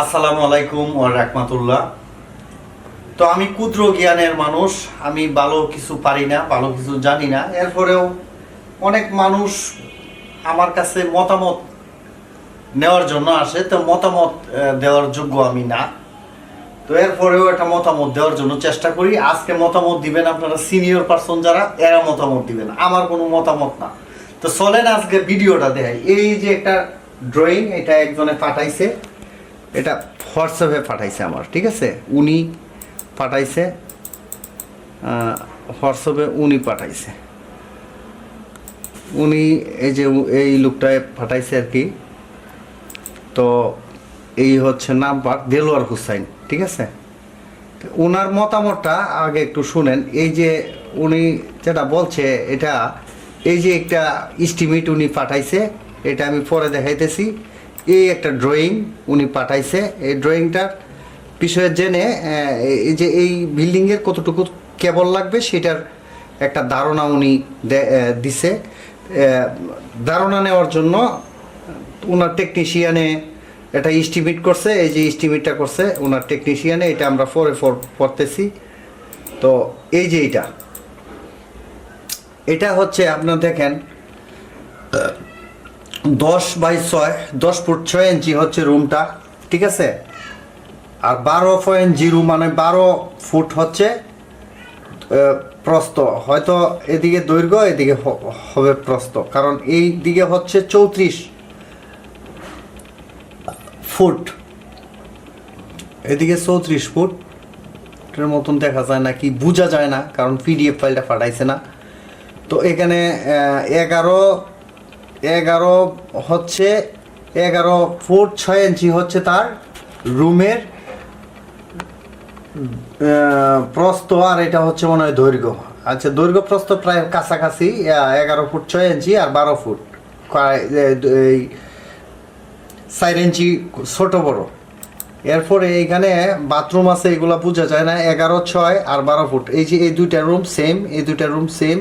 আসসালামু আলাইকুম ও রাহমাতুল্লাহ। তো আমি ক্ষুদ্র জ্ঞানের মানুষ, আমি ভালো কিছু পারি না, ভালো কিছু জানি না। এরপরেও অনেক মানুষ আমার কাছে মতামত নেওয়ার জন্য আসে, তো মতামত দেওয়ার যোগ্য আমি না। তো এরপরেও একটা মতামত দেওয়ার জন্য চেষ্টা করি। আজকে মতামত দিবেন আপনারা সিনিয়র পার্সন যারা, এরা মতামত দিবেন। আমার কোনো মতামত না। তো চলেন আজকে ভিডিওটা দেখাই। এই যে একটা ড্রয়িং, এটা একজনে পাঠাইছে। এটা হোয়াটসঅ্যাপে পাঠাইছে আমার, ঠিক আছে? উনি পাঠাইছে হোয়াটসঅ্যাপে উনি পাঠাইছে। উনি এই যে এই লোকটায় পাঠাইছে আর কি, তো এই হচ্ছে নাম্বার দেলোয়ার হুসাইন, ঠিক আছে? ওনার মতামতটা আগে একটু শুনেন। এই যে উনি যেটা বলছে, এটা এই যে একটা ইস্টিমেট উনি পাঠাইছে, এটা আমি পরে দেখাইতেছি। এই একটা ড্রয়িং উনি পাঠাইছে। এই ড্রয়িংটার বিষয়ে জেনে এই যে এই বিল্ডিংয়ের কতটুকু কেবল লাগবে সেটার একটা ধারণা উনি দিছে। ধারণা নেওয়ার জন্য ওনার টেকনিশিয়ানে এটা এস্টিমেট করছে। এই যে এস্টিমেটটা করছে ওনার টেকনিশিয়ানে এটা আমরা পরে পর- পড়তেছি। তো এই যে এটা। এটা হচ্ছে আপনার দেখেন দশ বাই ছয়, দশ ফুট ছয় ইঞ্চি হচ্ছে রুমটা, ঠিক আছে? আর বারো পয়েন্ট জিরো মানে বারো ফুট হচ্ছে প্রস্ত হয়তো এদিকে দৈর্ঘ্য, এদিকে হবে প্রস্ত কারণ এই দিকে হচ্ছে চৌত্রিশ ফুট। এদিকে চৌত্রিশ ফুট। এটার মতন দেখা যায় না কি, বোঝা যায় না, কারণ পিডিএফ ফাইলটা পাঠাইছে না। তো এখানে এগারো এগারো হচ্ছে এগারো ফুট ছয় ইঞ্চি হচ্ছে তার রুমের আহ, প্রস্থ আর এটা হচ্ছে মনে হয় দৈর্ঘ্য। আচ্ছা দৈর্ঘ্য প্রস্থ প্রায় কাছাকাছি এগারো ফুট ছয় ইঞ্চি আর বারো ফুট। এই চার ইঞ্চি ছোট বড়। এরপরে এইখানে বাথরুম আছে এগুলো বোঝা যায় না। এগারো ছয় আর বারো ফুট। এই যে এই দুইটা রুম সেম এই দুইটা রুম সেম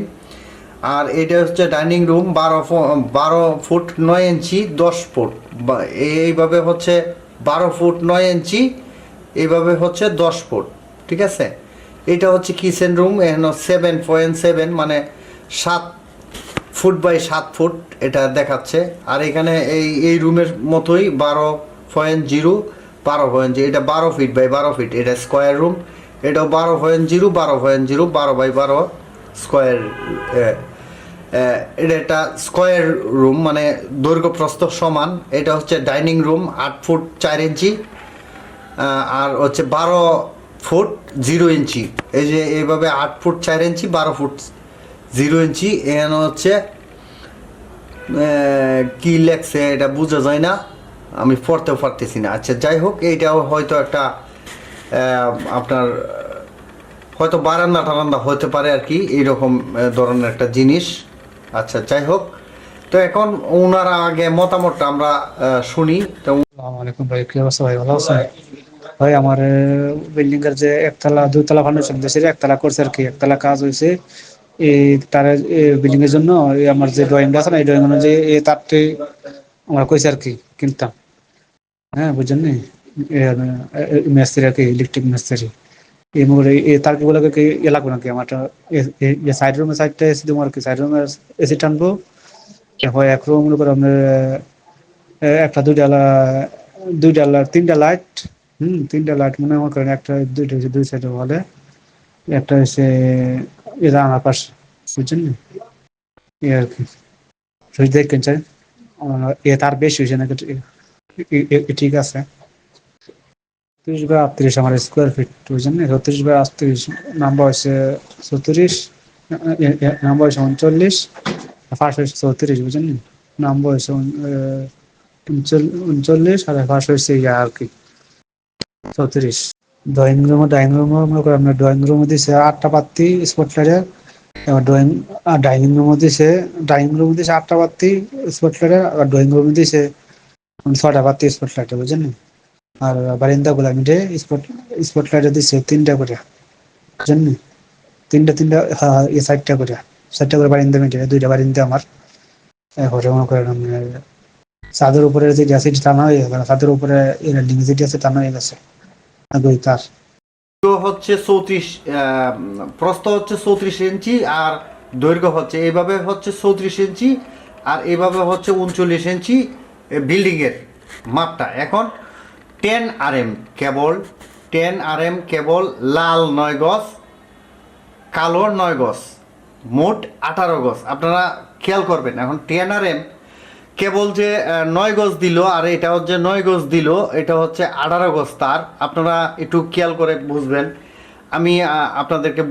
আর এটা হচ্ছে ডাইনিং রুম, বারো বারো ফুট নয় ইঞ্চি, দশ ফুট। এইভাবে হচ্ছে বারো ফুট নয় ইঞ্চি, এইভাবে হচ্ছে দশ ফুট, ঠিক আছে? এটা হচ্ছে কিচেন রুম এখানে সেভেন পয়েন্ট সেভেন মানে সাত ফুট বাই সাত ফুট এটা দেখাচ্ছে। আর এখানে এই এই রুমের মতোই বারো পয়েন্ট জিরো বারো পয়েন্ট জিরো এটা বারো ফিট বাই বারো ফিট এটা স্কোয়ার রুম এটাও বারো পয়েন্ট জিরো বারো পয়েন্ট জিরো বারো বাই বারো স্কোয়ার এটা একটা স্কোয়ার রুম মানে দৈর্ঘ্য প্রস্থ সমান। এটা হচ্ছে ডাইনিং রুম আট ফুট চার ইঞ্চি আর হচ্ছে বারো ফুট জিরো ইঞ্চি। এই যে এইভাবে আট ফুট চার ইঞ্চি, বারো ফুট জিরো ইঞ্চি। এখানে হচ্ছে কি লেখছে এটা বোঝা যায় না। আমি পড়তেও পারতেছি না। আচ্ছা যাই হোক, এইটাও হয়তো একটা আপনার, হয়তো বারান্দা টারান্দা হতে পারে আর কি, এইরকম ধরনের একটা জিনিস। আচ্ছা যাই হোক। তো এখন ওনারা আগে মতামতটা আমরা শুনি। তো আলাইকুম ভাই, কি অবস্থা ভাই? ভালো আছেন? ভাই, আমার বিল্ডিং এর যে একতলা দুইতলা ফাউন্ডেশন দিয়েছে একতলা করছে আর কি একতলা কাজ হয়েছে এই তার বিল্ডিং এর জন্য আমার যে ড্রয়িং আছে না, এই ড্রয়িং অনুযায়ী এই তারটি আমরা কইছে আর কি কিনতাম। হ্যাঁ বুঝছেন নি? মিস্ত্রি আর কি ইলেকট্রিক মিস্ত্রি। এই তারগুলোকে কি ইয়ে লাগবে নাকি? আমার সাইড রুমের সাইডটা এসি দেবো আর কি? সাইড রুমের এসি টানবো। এরপর এক রুম মনে আপনার একটা দুইটা দুইটা তিনটা লাইট হুম, তিনটা লাইট মনে আমার করেন একটা দুইটা হচ্ছে দুই সাইডে হলে একটা হচ্ছে আমার পাশে, বুঝছেন না? এই আর কি। দেখেন এ তার বেশি হয়েছে এ- এ- এ- এ ঠিক আছে। তিরিশ বাই আটত্রিশ, আমার স্কোয়ার ফিট বুঝছেন ছত্রিশ বাই আটত্রিশ নাম্বার হচ্ছে চৌত্রিশ নাম্বার হচ্ছে উনচল্লিশ ফার্স্ট হচ্ছে চৌত্রিশ বুঝছেন নাম্বার উনচল- উনচল্লিশ, আর ফার্স্ট হচ্ছে ইয়া আর কি চৌত্রিশ ড্রয়িং রুম ডাইনিং রুম মনে আপনার ড্রয়িং রুমে দিছে আটটা পাত্তি স্পটলাইটের এবার ড্রয়িং ডাইনিং রুমে দিছে ডাইনিং রুমে দিছে আটটা পাত্তি স্পটলাইটের আর ড্রয়িং রুমে দিছে ছটা পাত্তি স্পটলাইটের বুঝছেন আর বারিন্দা গুলা মিটে স্পট স্পটলাইটে দিছে তিনটা করে বুঝছেন তিনটা তিনটা হ্যাঁ এই সাইডটা করে সাইডটা করে বারিন্দা মিটে দুইটা বারিন্দা আমার। এরপরে মনে করেন ছাদের উপরে যে অ্যাসিড টানা হয়ে গেল ছাদের উপরে রেলিং যেটি আছে টানা হয়ে গেছে আগে তার। হচ্ছে চৌত্রিশ প্রস্থ হচ্ছে চৌত্রিশ ইঞ্চি আর দৈর্ঘ্য হচ্ছে এইভাবে হচ্ছে চৌত্রিশ ইঞ্চি আর এইভাবে হচ্ছে উনচল্লিশ ইঞ্চি বিল্ডিং এর মাপটা। এখন ten R M cable, ten R M cable, লাল নয় গজ, কালো নয় গজ, মোট আঠারো গজ। আপনারা খেয়াল করবেন, এখন টেন আর এম কেবল যে নয় গজ দিল, আর এটা হচ্ছে নয় গজ দিল, এটা হচ্ছে আঠারো গজ তার। আপনারা একটু খেয়াল করে বুঝবেন। আমি আপনাদেরকে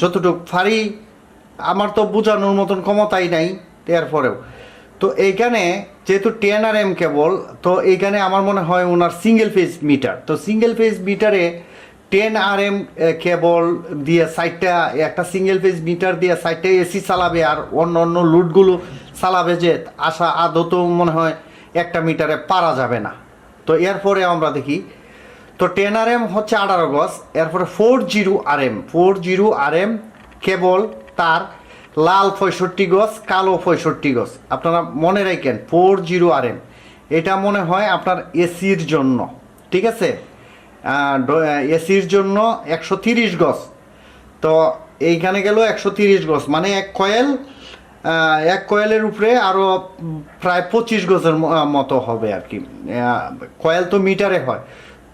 যতটুকু পারি, আমার তো বোঝানোর মতন ক্ষমতাই নাই, এরপরেও। তো এইখানে যেহেতু টেন আর এম কেবল তো এইখানে আমার মনে হয় ওনার সিঙ্গেল ফেজ মিটার তো সিঙ্গেল ফেজ মিটারে টেন আর এম কেবল দিয়ে সাইডটা একটা সিঙ্গেল ফেজ মিটার দিয়ে সাইডটা এসি চালাবে আর অন্য অন্য লুটগুলো চালাবে যে আশা আদত মনে হয় একটা মিটারে পারা যাবে না। তো এরপরে আমরা দেখি, তো টেন আর এম হচ্ছে আঠারো গজ, এরপরে four zero R M four zero R M cable তার লাল পঁয়ষট্টি গজ, কালো পঁয়ষট্টি গজ। আপনারা মনে রাখেন ফোর জিরো আর এম এটা মনে হয় আপনার এসির জন্য, ঠিক আছে? এসির জন্য একশো তিরিশ গজ। তো এইখানে গেল একশো তিরিশ গজ মানে এক কয়েল এক কয়েলের উপরে আরও প্রায় পঁচিশ গজের মতো হবে আর কি। কয়েল তো মিটারে হয়।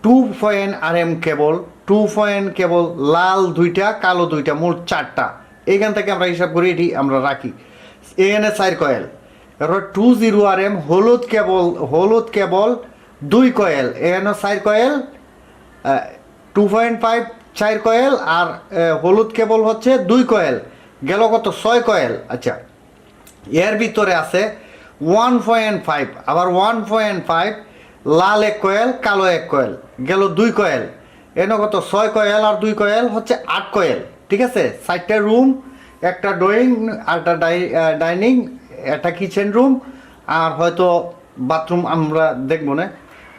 Two point R M cable two point cable লাল দুইটা, কালো দুইটা, মোট চারটা। এইখান থেকে আমরা হিসাব করি এটি আমরা রাখি। এখানে চার কয়েল। এরপর টু জিরো আর এম হলুদ কেবল হলুদ কেবল দুই কয়েল। এখানে চার কয়েল টু পয়েন্ট ফাইভ চার কয়েল আর হলুদ কেবল হচ্ছে দুই কয়েল। গেল কত? ছয় কয়েল। আচ্ছা এর ভিতরে আছে ওয়ান পয়েন্ট ফাইভ আবার ওয়ান পয়েন্ট ফাইভ লাল এক কয়েল, কালো এক কয়েল। গেল দুই কয়েল। এনে কত? ছয় কয়েল আর দুই কয়েল হচ্ছে আট কয়েল। ঠিক আছে? চারটা রুম একটা ড্রয়িং আর একটা ডাইনিং একটা কিচেন রুম আর হয়তো বাথরুম আমরা দেখব না।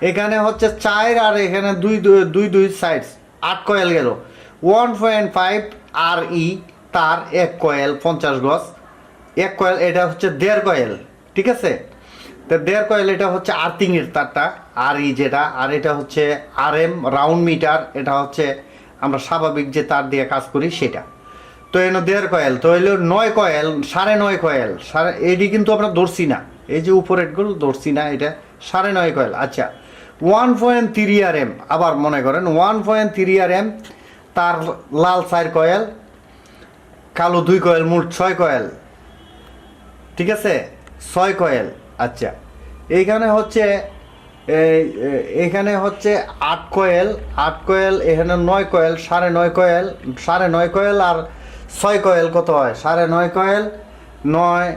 এখানে হচ্ছে চার আর এখানে দুই, দুই- দুই সাইড আট কয়েল গেল। ওয়ান পয়েন্ট ফাইভ আর ই তার এক কয়েল পঞ্চাশ গজ। এক কয়েল এটা হচ্ছে দেড় কয়েল ঠিক আছে? তো দেড় কয়েল এটা হচ্ছে আর্থিংয়ের তারটা আর ই যেটা, আর এটা হচ্ছে আর এম রাউন্ড মিটার এটা হচ্ছে আমরা স্বাভাবিক যে তার দিয়ে কাজ করি সেটা। তো এনো দেড় কয়েল, তো এলো নয় কয়েল, সাড়ে নয় কয়েল, সাড়ে এটি কিন্তু আমরা ধরছি না। এই যে উপরেরগুলো ধরছি না, এটা সাড়ে নয় কয়েল। আচ্ছা one point three R M, আবার মনে করেন, one point three R M, তার লাল চার কয়েল, কালো দুই কয়েল, মোট ছয় কয়েল। ঠিক আছে? ছয় কয়েল। আচ্ছা এইখানে হচ্ছে এখানে হচ্ছে আট কয়েল আট কয়েল, এখানে নয় কয়েল, সাড়ে নয় কয়েল, সাড়ে নয় কয়েল আর ছয় কয়েল কত হয়? সাড়ে নয় কয়েল, নয়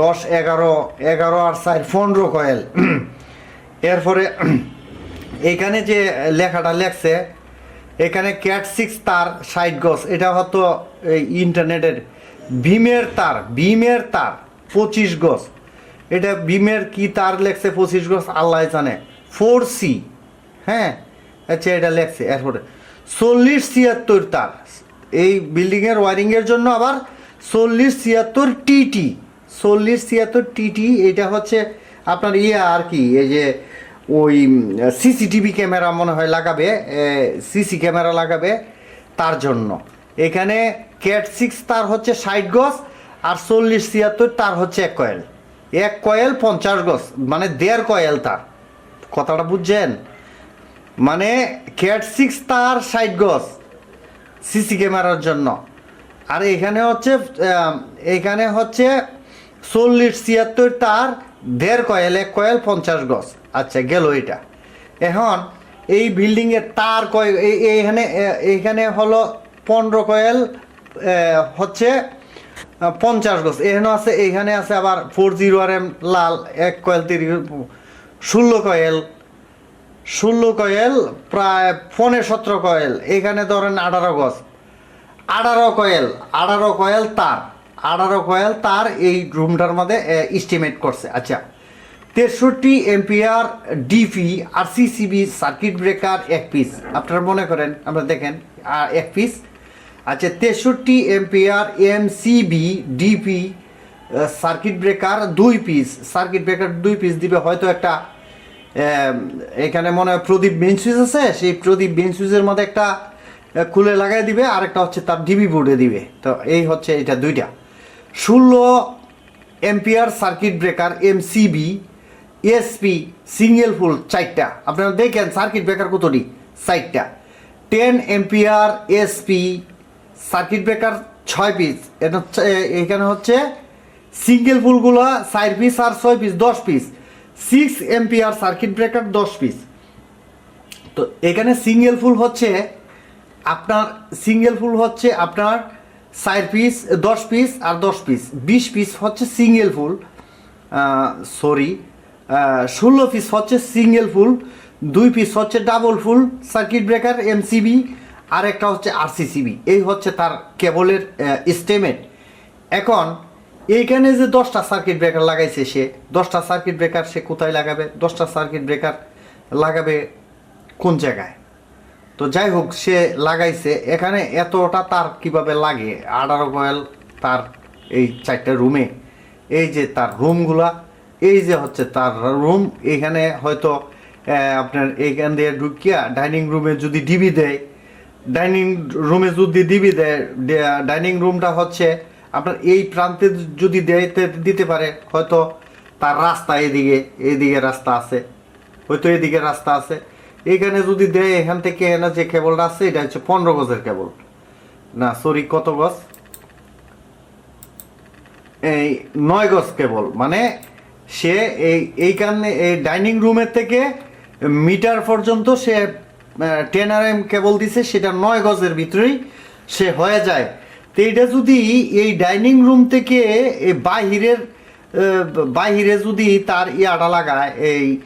দশ, এগারো এগারো আর চার, পনেরো কয়েল। এরপরে এখানে যে লেখাটা লেখছে, এখানে ক্যাট সিক্স তার সাইড গজ এটা হয়তো এই ইন্টারনেটের ভীমের তার ভীমের তার, পঁচিশ গজ এটা ভীমের কি তার লেখছে পঁচিশ গজ? আল্লাহ জানে। ফোর সি হ্যাঁ? আচ্ছা এটা লেখছে, এরপরে। চল্লিশ ছিয়াত্তর তার। এই বিল্ডিংয়ের ওয়ারিংয়ের জন্য আবার চল্লিশ ছিয়াত্তর টিটি চল্লিশ ছিয়াত্তর টিটি এটা হচ্ছে আপনার ইয়ে আর কি, এই যে ওই সিসিটিভি ক্যামেরা মনে হয় লাগাবে সিসি ক্যামেরা লাগাবে তার জন্য। এখানে ক্যাট সিক্স তার হচ্ছে ষাট গজ, আর চল্লিশ ছিয়াত্তর তার হচ্ছে এক কয়েল। এক কয়েল পঞ্চাশ গজ মানে দেড় কয়েল তার। কথাটা বুঝছেন? মানে ক্যাট সিক্স তার ষাট গজ সিসি ক্যামেরার জন্য। আর এখানে হচ্ছে এখানে হচ্ছে চল্লিশ ছিয়াত্তর তার দেড় কয়েল, এক কয়েল পঞ্চাশ গজ। আচ্ছা গেল এটা। এখন এই বিল্ডিংয়ের তার কয়েল এই- এইখানে এইখানে হলো পনেরো কয়েল হচ্ছে পঞ্চাশ গজ। এখানে আছে, এইখানে আছে আবার ফোর জিরো আর এম লাল, এক কয়েল তিরিশ, ষোলো কয়েল ষোলো কয়েল প্রায় পনেরো সতেরো কয়েল এখানে ধরেন আঠারো গজ। আঠারো কয়েল আঠারো কয়েল তার, আঠারো কয়েল তার এই রুমটার মধ্যে এস্টিমেট করছে। আচ্ছা তেষট্টি এমপিআর ডিপি আর সিসিবি সার্কিট ব্রেকার এক পিস আপনারা মনে করেন, আমরা দেখেন এক পিস আচ্ছা তেষট্টি ampere MCB DP circuit breaker দুই পিস সার্কিট ব্রেকার দুই পিস দিবে হয়তো একটা এখানে মনে হয় প্রদীপ মেন সুইচ আছে, সেই প্রদীপ মেন সুইচের মধ্যে একটা খুলে লাগাই দিবে আর একটা হচ্ছে তার ডিবি বোর্ডে দিবে। তো এই হচ্ছে এটা দুইটা। ষোলো ampere circuit breaker MCB SP single pole চারটা। আপনারা দেখেন সার্কিট ব্রেকার কতটি? চারটা। Ten ampere SP circuit breaker ছয় পিস এটা হচ্ছে এখানে হচ্ছে সিঙ্গেল ফুলগুলো চার পিস আর ছয় পিস দশ piece six ampere circuit breaker দশ পিস তো এখানে সিঙ্গেল ফুল হচ্ছে আপনার সিঙ্গেল ফুল হচ্ছে আপনার চার পিস দশ পিস আর দশ পিস বিশ পিস হচ্ছে সিঙ্গেল ফুল সরি ষোলো পিস হচ্ছে সিঙ্গেল ফুল, দুই পিস হচ্ছে double pole circuit breaker MCB আর একটা হচ্ছে আরসিসিবি এই হচ্ছে তার কেবলের স্টেমেট। এখন, এইখানে যে দশটা সার্কিট ব্রেকার লাগাইছে সে, দশটা সার্কিট ব্রেকার সে কোথায় লাগাবে? দশটা সার্কিট ব্রেকার লাগাবে কোন জায়গায়? তো যাই হোক, সে লাগাইছে। এখানে এতটা তার কীভাবে লাগে? আঠারো কয়েল তার এই চারটা রুমে এই যে তার রুমগুলা এই যে হচ্ছে তার রুম এখানে হয়তো আপনার এইখান দিয়ে ঢুকিয়া ডাইনিং রুমে যদি ডিবি দেয় ডাইনিং রুমে যদি দিবি দেয় ডাইনিং রুমটা হচ্ছে আপনার এই প্রান্তে যদি দিতে পারে, হয়তো তার রাস্তা এদিকে এদিকে রাস্তা আছে। হয়তো এদিকে রাস্তা আছে। এখানে যদি দেয় এখান থেকে এখানে যে কেবলটা আছে, এটা হচ্ছে পনেরো গজের কেবল। না সরি কত গজ? এই নয় গজ কেবল। মানে সে এই, এইখানে, এই ডাইনিং রুমের থেকে মিটার পর্যন্ত সে টেন আর এম কেবল দিছে, সেটা নয় গজের ভিতরেই সে হয়ে যায়। তো এইটা যদি এই ডাইনিং রুম থেকে বাহিরের বাহিরে যদি তার ইয়াটা লাগায়, এই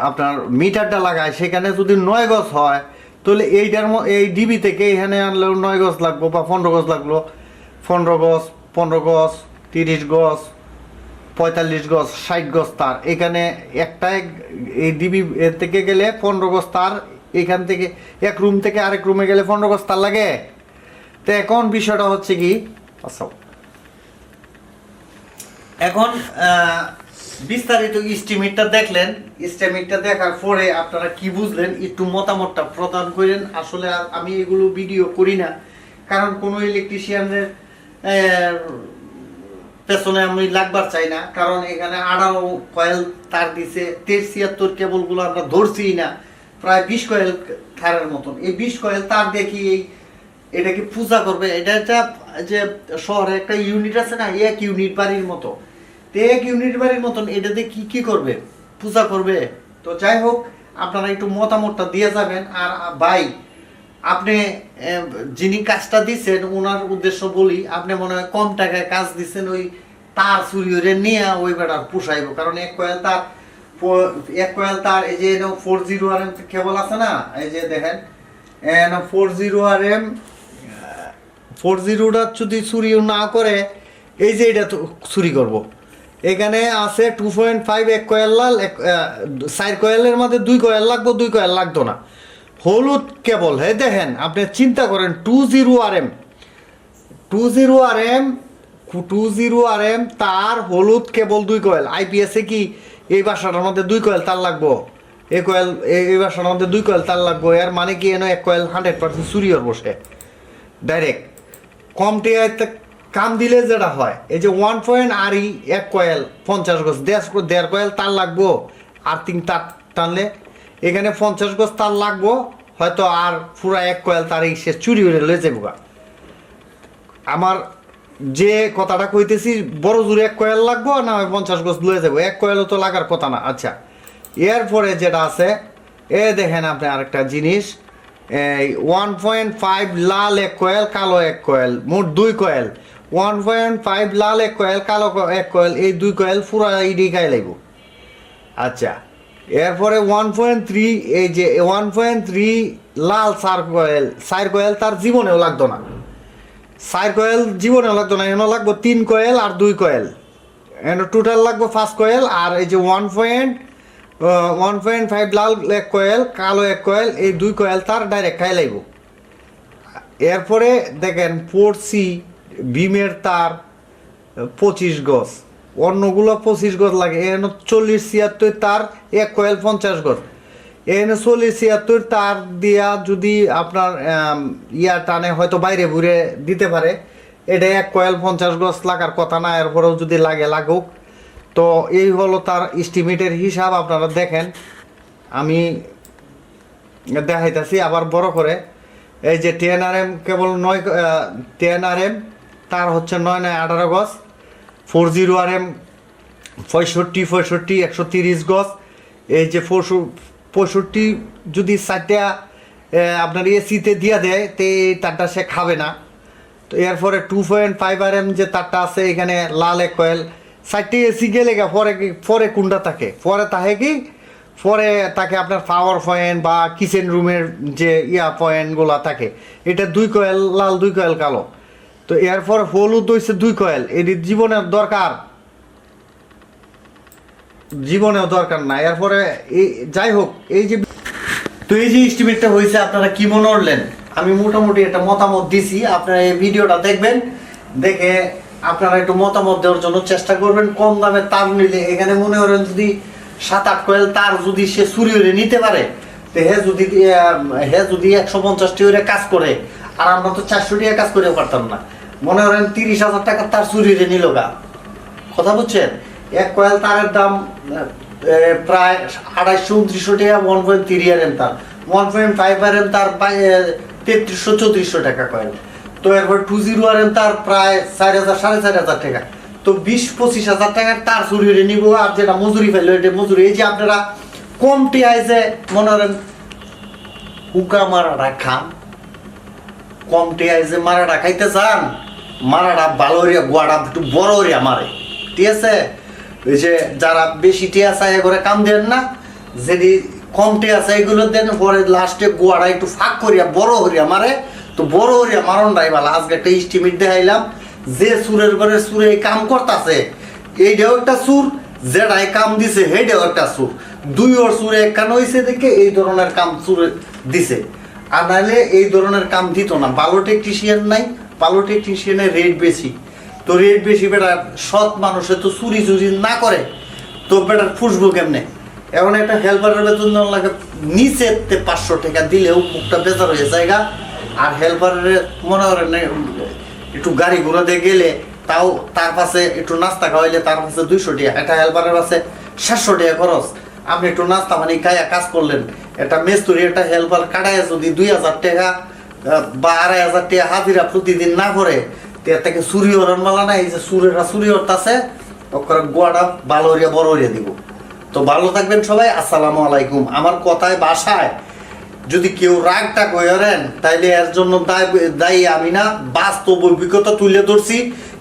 আপনার মিটারটা লাগায়, সেখানে যদি নয় গজ হয়, তাহলে এইটার এই ডিবি থেকে এখানে আনলেও নয় গজ লাগবো বা পনেরো গজ লাগল। পনেরো গজ পনেরো গজ, তিরিশ গজ, পঁয়তাল্লিশ গজ, ষাট গজ তার। এখানে একটা এক- এই ডিবি থেকে গেলে পনেরো গজ তার এখান থেকে এক রুম থেকে আরেক রুমে গেলে পনেরো গজ তার লাগে। তো এখন বিষয়টা হচ্ছে কি আচ্ছা। এখন বিস্তারিত ইস্টিমেটটা দেখলেন। ইস্টিমেটটা দেখার পরে আপনারা কি বুঝলেন, একটু মতামতটা প্রদান করেন। আসলে আমি এগুলো ভিডিও করি না, কারণ কোনো ইলেকট্রিশিয়ানের পেছনে আমি লাগবার চাই না। কারণ এখানে আড়াও কয়েল তার দিছে তেইশ ছিয়াত্তর কেবলগুলো আমরা ধরছি না। প্রায় বিশ কয়েল তারের মতন। এই বিশ কয়েল তার দেখি এই এটা কি পূজা করবে? এটা একটা যে শহরে একটা ইউনিট আছে না, এক ইউনিট বাড়ির মতো। তো এক ইউনিট বাড়ির মতন এটাতে কি কি করবে? পূজা করবে? তো যাই হোক, আপনারা একটু মতামতটা দিয়ে যাবেন। আর ভাই, আপনি যিনি কাজটা দিচ্ছেন ওনার উদ্দেশ্য বলি, আপনি মনে হয় কম টাকায় কাজ দিচ্ছেন ওই তার চুরি নিয়ে ওই বেটার পুষাইব। কারণ এক কয়েল তার এক কয়েল তার এই যে four zero R M cable আছে না, এই যে দেখেন four zero R M four জিরোটা যদি চুরি না করে, এই যে এটা চুরি করব। এখানে আছে টু পয়েন্ট ফাইভ এক কয়েল লাল, এক সাইড কয়েলের মধ্যে দুই কয়েল লাগবো, দুই কয়েল লাগতো না। হলুদ কেবল হে দেখেন, আপনি চিন্তা করেন two zero R M two zero R M two zero R M তার হলুদ কেবল দুই কয়েল আইপিএসে কি এই বাসাটার মধ্যে দুই কয়েল তার লাগবো। এই কয়েল এই বাসাটার মধ্যে দুই কয়েল তার লাগবো। এর মানে কি এনে এক কয়েল হান্ড্রেড পার্সেন্ট চুরিয়র বসে। ডাইরেক্ট কম কাম দিলে যেটা হয়, এই যে ওয়ান পয়েন্ট আর ই এক কয়েল পঞ্চাশ গজ, দেড় দেড় কয়েল তার লাগবো। আর তিন তার টানলে এখানে পঞ্চাশ গজ তার লাগবো, হয়তো আর পুরা এক কয়েল তার এই সে চুরি করে লয়ে যাব আমার যে কথাটা কইতেছি, বড় জোরে এক কয়েল লাগবো না পঞ্চাশ গজ লয়ে যাব। এক কয়েলও তো লাগার কথা না। আচ্ছা এরপরে যেটা আছে, এ দেখেন আপনি আরেকটা জিনিস। এই ওয়ান পয়েন্ট ফাইভ লাল এক কয়েল, কালো এক কয়েল, মোট দুই কয়েল। ওয়ান পয়েন্ট ফাইভ লাল এক কয়েল, কালো এক কয়েল, এই দুই কয়েল পুরা ইডি গায়ে লাগব। আচ্ছা এরপরে ওয়ান পয়েন্ট থ্রি এই যে ওয়ান পয়েন্ট থ্রি লাল সার কয়েল সার কয়েল তার জীবনেও লাগতো না। চার কয়েল জীবনে লাগতো না এখানে লাগবো তিন কয়েল আর দুই কয়েল। এখানে টোটাল লাগবো ফার্স্ট কয়েল, আর এই যে one point one point five লাল এক কয়েল, কালো এক কয়েল, এই দুই কয়েল তার ডাইরেক্ট খাই লাগবো এরপরে দেখেন ফোর সি বিমের তার পঁচিশ গজ। অন্যগুলো পঁচিশ গজ লাগে এখানে চল্লিশ ছিয়াত্তর তার এক কয়েল পঞ্চাশ গজ। এখানে চল্লিশ ছিয়াত্তর তার দিয়া যদি আপনার ইয়া টানে হয়তো বাইরে ঘুরে দিতে পারে। এটা এক কয়েল পঞ্চাশ গজ লাগার কথা না, এরপরেও যদি লাগে, লাগুক। তো এই হলো তার এস্টিমেটের হিসাব, আপনারা দেখেন। আমি দেখাইতেছি আবার বড় করে। এই যে টিএনআরএম কেবল নয় টিএনআরএম তার হচ্ছে নয় নয় আঠারো গজ। ফোর জিরো আর এম, পঁয়ষট্টি পঁয়ষট্টি, একশো তিরিশ গজ। এই যে পঁয়ষট্টি যদি চারটা আপনার এসিতে দিয়া দেয়, তে এই তারটা সে খাবে না। তো এরপরে two point five R M যে তারটা আছে, এখানে লাল এক কয়েল চারটে এসি গেলে গা, পরে পরে কোনটা থাকে? পরে তাহে কি, পরে তাকে আপনার পাওয়ার পয়েন্ট বা কিচেন রুমের যে ইয়া পয়েন্টগুলো থাকে, এটা দুই কয়েল লাল দুই কয়েল কালো। তো এরপর হলুদ হয়েছে দুই কয়েল এটি জীবনের দরকার। জীবনেও দরকার না। এরপরে এই যাই হোক, এই যে তো এই যে এস্টিমেটটা হয়েছে, আপনারা কি মনে করলেন? আমি মোটামুটি একটা মতামত দিছি। আপনারা এই ভিডিওটা দেখবেন, দেখে আপনারা একটু মতামত দেওয়ার জন্য চেষ্টা করবেন। কম দামে তার নিলে, এখানে মনে করেন যদি সাত আট কয়েল তার যদি সে চুরি হয়ে নিতে পারে, তো হে যদি হে যদি একশো পঞ্চাশটি করে কাজ করে, আর আমরা তো চারশো টাকা কাজ করে পারতাম না। মনে করেন তিরিশ হাজার টাকা তার চুরি হয়ে নিল গা। কথা বুঝছেন? এক কয়েল তারের দাম প্রায় আড়াইশো উনত্রিশশো টাকা one point three R M তার। One point five R M তার তেত্রিশশো চৌত্রিশশো টাকা কয়েল। তো এরপর টু জিরো আর এম তার প্রায় চার হাজার, সাড়ে চার হাজার টাকা। তো বিশ পঁচিশ হাজার টাকার তার চুরি হয়ে নিব, আর যেটা মজুরি ফেলল এটা মজুরি। এই যে আপনারা কমটি আইছে, মনে করেন, হুকা মারাটা খান। কমটি আইছে মারাটা খাইতে চান। মারাটা ভালো হরিয়া গোয়াটা একটু বড় হরিয়া মারে। ঠিক আছে? ওই যে যারা বেশি টিয়া চাই করে কাম দেন না, যদি কম টিয়া চাই এগুলো দেন, পরে লাস্টে গোয়াটা একটু ফাঁক করিয়া, বড় হরিয়া মারে, তো বড় হরিয়া মারণ ভালো আজকে একটা ইস্টিমেট দেখাইলাম, যে সুরের ঘরে সুরে কাম করতেছে এইটাও একটা সুর যেটাই কাম দিছে সেইটাও একটা সুর। দুই ওর সুরে একখান হয়েছে দেখে এই ধরনের কাম সুরে দিছে। আর নাহলে এই ধরনের কাম দিত না। ভালো টেকনিশিয়ান নাই ভালো টেকনিশিয়ানের রেট বেশি। তো রেট বেশি বেটার সৎ মানুষে তো চুরি চুরি না করে তো বেটার ফুসবো কেমনে? এখন একটা হেল্পারের বেতন দেওয়ার লাগে নিচে পাঁচশো টাকা দিলেও মুখটা বেজার হয়ে জায়গা আর হেল্পারের মনে করেন একটু গাড়ি ঘোড়া দিয়ে গেলে তাও তার পাশে একটু নাস্তা খাওয়াইলে তার পাশে দুইশো টাকা, একটা হেল্পারের পাশে সাতশো টাকা খরচ। আপনি একটু নাস্তা মানে খাইয়া কাজ করলেন, একটা মেস্তুরি, একটা হেল্পার কাটায় যদি দুই হাজার টাকা বা আড়াই হাজার টাকা হাজিরা প্রতিদিন না করে তাকে চুরি হরার মালা না এই যে চুরেরা চুরি হরতাছে ওখানে গোয়াটা ভালো হরিয়া বড় হরিয়া দিব। তো ভালো থাকবেন সবাই, আসসালামু আলাইকুম। আমার কথায় বাসায় যদি কেউ রাগটা করেন তাইলে এর জন্য দায়, দায়ী আমি না। বাস্তব অভিজ্ঞতা তুলে ধরছি।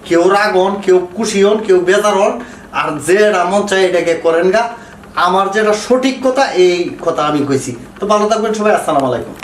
কেউ রাগ হন, কেউ খুশি হন, কেউ বেজার হন, আর যে রামন চাই এটাকে করেন গা। আমার যেটা সঠিক কথা, এই কথা আমি কইছি। তো ভালো থাকবেন সবাই, আসসালামু আলাইকুম।